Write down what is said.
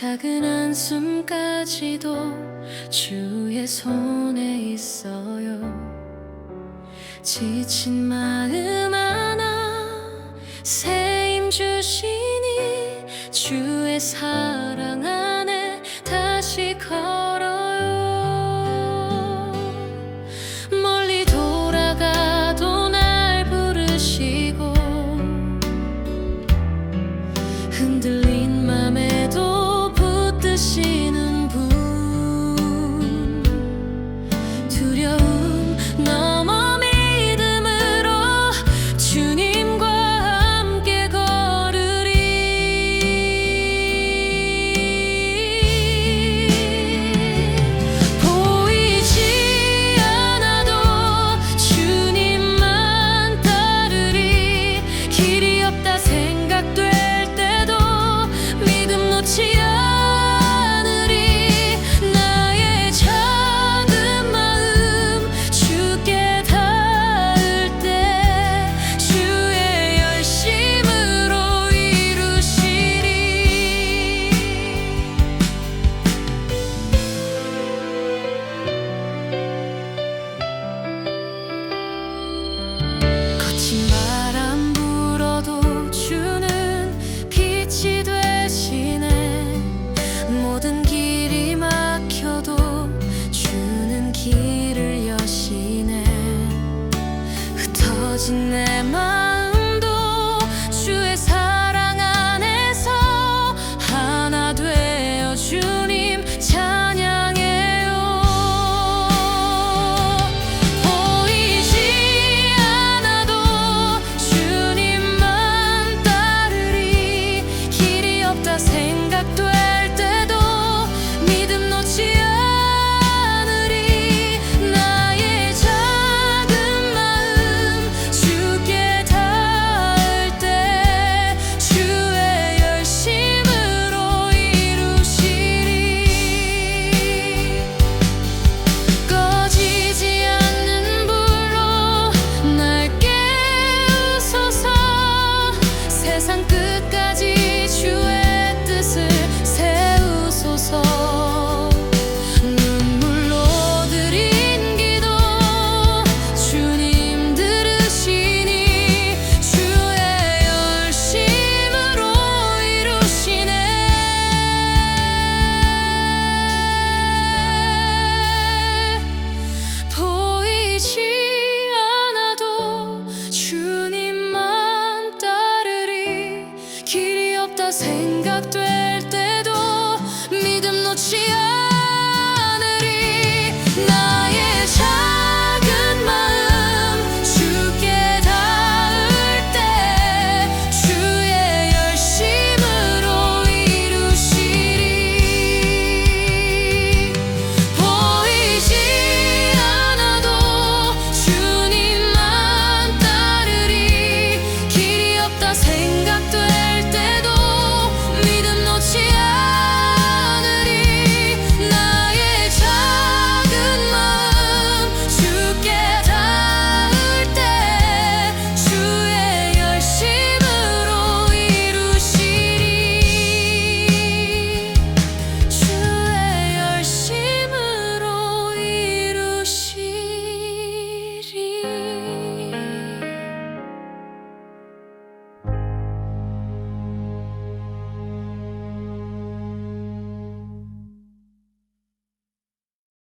작은 한숨까지도 주의 손에 있어요. 지친 마음 하나 새임 주시니 주의 사랑 안에 다시 걸 내 마음도 주의 사랑 안에서 하나 되어 주님 찬양해요. 보이지 않아도 주님만 따르리 길이 없다 생각돼. 생각돼.